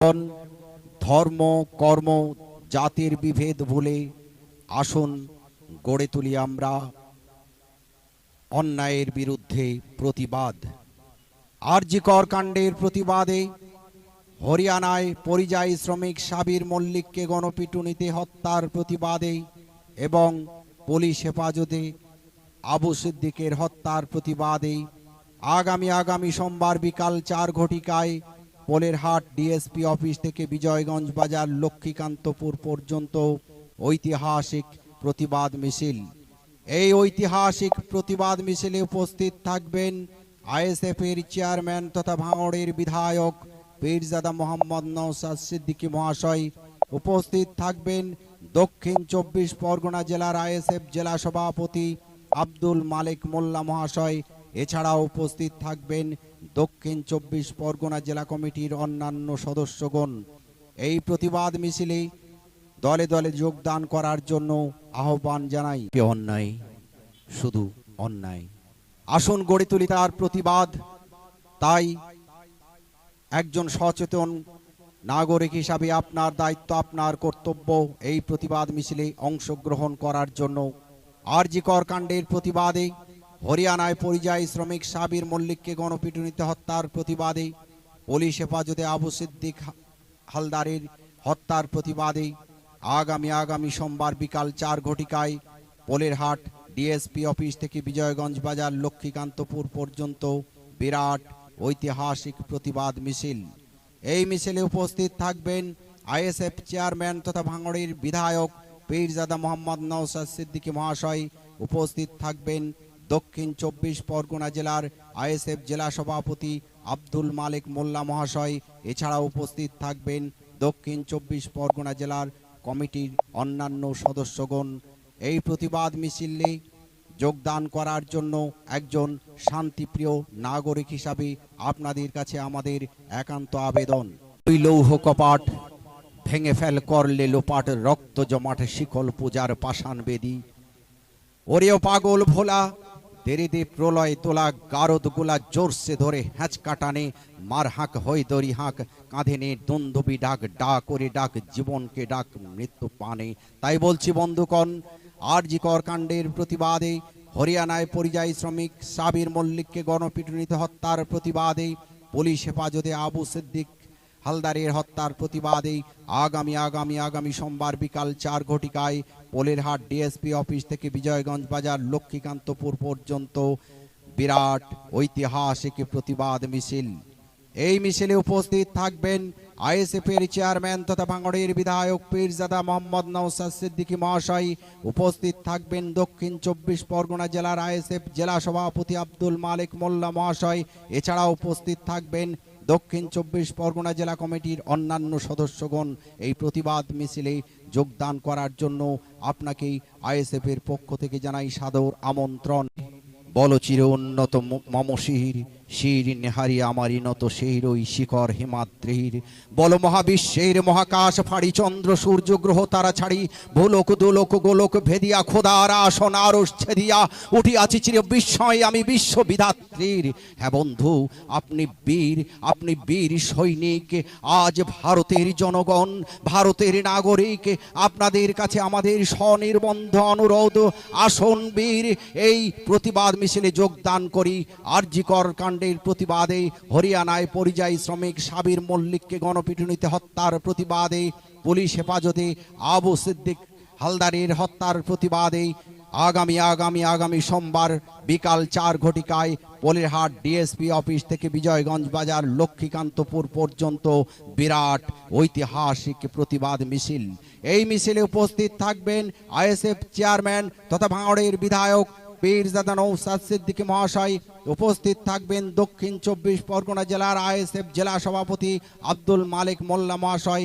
ধর্ম, কর্ম, জাতির বিভেদ ভুলে আসুন গড়ে তুলি আমরা অন্যায়ের বিরুদ্ধে প্রতিবাদ। আরজিকর কাণ্ডের প্রতিবাদে হরিয়ানায় পরিযায়ী শ্রমিক সাবির মল্লিককে গণপিটুনিতে হত্যার প্রতিবাদে এবং পুলিশ হেফাজতে আবু সিদ্দিকের হত্যার প্রতিবাদে আগামী আগামী সোমবার বিকাল চার ঘটিকায় পোলেরহাট ডিএসপি অফিস থেকে বিজয়গঞ্জ বাজার লক্ষ্মীকান্তপুর পর্যন্ত ঐতিহাসিক প্রতিবাদ মিছিল। এই ঐতিহাসিক প্রতিবাদ মিছিলে উপস্থিত থাকবেন আইএসএফ এর চেয়ারম্যান তথা ভাঙড়ের বিধায়ক পীরজাদা মোহাম্মদ নওসাদ সিদ্দিকী মহাশয়। উপস্থিত থাকবেন দক্ষিণ চব্বিশ পরগনা জেলার আইএসএফ জেলা সভাপতি আব্দুল মালিক মোল্লা মহাশয়। এছাড়াও উপস্থিত থাকবেন দক্ষিণ চব্বিশ পরগনা জেলা কমিটির অন্যান্য সদস্যগণ। এই প্রতিবাদ মিছিলে দলে দলে যোগদান করার জন্য আহ্বান জানাই। অন্যায়? শুধু অন্যায়। আসুন গড়ে তুলি তার প্রতিবাদ। তাই একজন সচেতন নাগরিক হিসাবে আপনার দায়িত্ব আপনার কর্তব্য এই প্রতিবাদ মিছিলে অংশগ্রহণ করার জন্য আরজিকর কাণ্ডের প্রতিবাদে হরিয়ানায় পরিযায়ী শ্রমিক সাবির মল্লিককে গণপিটুনিতে হত্যার প্রতিবাদে পুলিশ হেফাজতে আবু সিদ্দিক হালদারের হত্যার প্রতিবাদে আগামী আগামী সোমবার বিকাল চার ঘটিকায় পোলেরহাট ডিএসপি অফিস থেকে বিজয়গঞ্জ বাজার লক্ষ্মীকান্তপুর পর্যন্ত বিরাট ঐতিহাসিক প্রতিবাদ মিছিল। এই মিছিলে উপস্থিত থাকবেন আইএসএফ চেয়ারম্যান তথা ভাঙড়ের বিধায়ক পীরজাদা মোহাম্মদ নওসাদ সিদ্দিকী মহাশয়। উপস্থিত থাকবেন দক্ষিণ চব্বিশ পরগনা জেলার আইএসএফ জেলা সভাপতি আব্দুল মালিক মোল্লা মহাশয় এছাড়া উপস্থিত থাকবেন দক্ষিণ চব্বিশ পরগনা জেলার কমিটির অন্যান্য সদস্যগণ। এই প্রতিবাদ মিছিলে যোগদান করার জন্য একজন শান্তিপ্রিয় নাগরিক হিসাবে আপনাদের কাছে আমাদের একান্ত আবেদন। ওই লৌহ কপাট ভেঙে ফেল করলে লোপাট রক্ত জমাট শিকল পূজার পাষাণ বেদী। ওরেও পাগল ভোলা দেরে দে প্রলয় তোলা গারদ গোলা জোরসে ধরে হ্যাঁচকা টানে মার হাঁক হই দড়ি হাঁক কাঁধে নে দন্দবি ডাক ডাক করে ডাক, জীবনকে ডাক, মৃত্যু পানে। তাই বলছি বন্ধুকণ আরজিকর কাণ্ডের প্রতিবাদে, হরিয়ানায় পরিযায়ী শ্রমিক সাবির মল্লিককে গণপিটুনিতে হত্যার প্রতিবাদে, পুলিশ হেফাজতে আবু সিদ্দিক হালদারের হত্যার প্রতিবাদে আগামী আগামী আগামী সোমবার বিকাল চার ঘটিকায় পোলেরহাট ডিএসপি অফিস থেকে বিজয়গঞ্জ বাজার লক্ষ্মীকান্তপুর পর্যন্ত বিরাট ঐতিহাসিক প্রতিবাদ মিছিল। এই মিছিলে উপস্থিত থাকবেন আইএসএফ এর চেয়ারম্যান তথা ভাঙড়ের বিধায়ক পীরজাদা মোহাম্মদ নওসাদ সিদ্দিকী মহাশয়। উপস্থিত থাকবেন দক্ষিণ চব্বিশ পরগনা জেলার আইএসএফ জেলা সভাপতি আব্দুল মালিক মোল্লা মহাশয়। এছাড়া উপস্থিত থাকবেন দক্ষিণ চব্বিশ পরগনা জেলা কমিটির অন্যান্য সদস্যগণ এই প্রতিবাদ মিছিলে যোগদান করার জন্য আপনাকেই আইএসএফ এর পক্ষ থেকে জানাই সাদর আমন্ত্রণ। বলচির উন্নত ম- মম শির নেহারি আমারি নত শির, ওই শিখর হিমাদ্রির। বল মহাবিশ্বের মহাকাশ, ফাড়ি চন্দ্র, সূর্য, গ্রহ, তারা ছাড়ি। ভোলক, দোলক, গোলক ভেদিয়া, খোদার আসন আরস ছেদিয়া। উঠিয়াছি চির বিস্ময়, আমি বিশ্ব বিধাত্রীর হ্যাঁ বন্ধু, আপনি বীর আপনি বীর সৈনিক, আজ ভারতের জনগণ, ভারতের নাগরিক, আপনাদের কাছে আমাদের স্বনির্বন্ধ অনুরোধ। আসন বীর, এই প্রতিবাদ মিছিলে যোগদান করি। আরজিকর কাণ্ডের প্রতিবাদে হরিয়ানায় পরিযায়ী শ্রমিক সাবির মল্লিককে গণপিটুনিতে হত্যার প্রতিবাদে পুলিশ হেফাজতে আবু সিদ্দিক হালদারের হত্যার প্রতিবাদে আগামী আগামী আগামী সোমবার বিকাল চার ঘটিকায় পোলেরহাট ডিএসপি অফিস থেকে বিজয়গঞ্জ বাজার লক্ষ্মীকান্তপুর পর্যন্ত বিরাট ঐতিহাসিক প্রতিবাদ মিছিল। এই মিছিলে উপস্থিত থাকবেন আইএসএফ চেয়ারম্যান তথা ভাঙড়ের বিধায়ক পীরজাদা নৌসাদ সিদ্দিকী মহাশয় উপস্থিত থাকবেন দক্ষিণ চব্বিশ পরগনা জেলার আইএসএফ জেলা সভাপতি আব্দুল মালিক মোল্লা মহাশয়।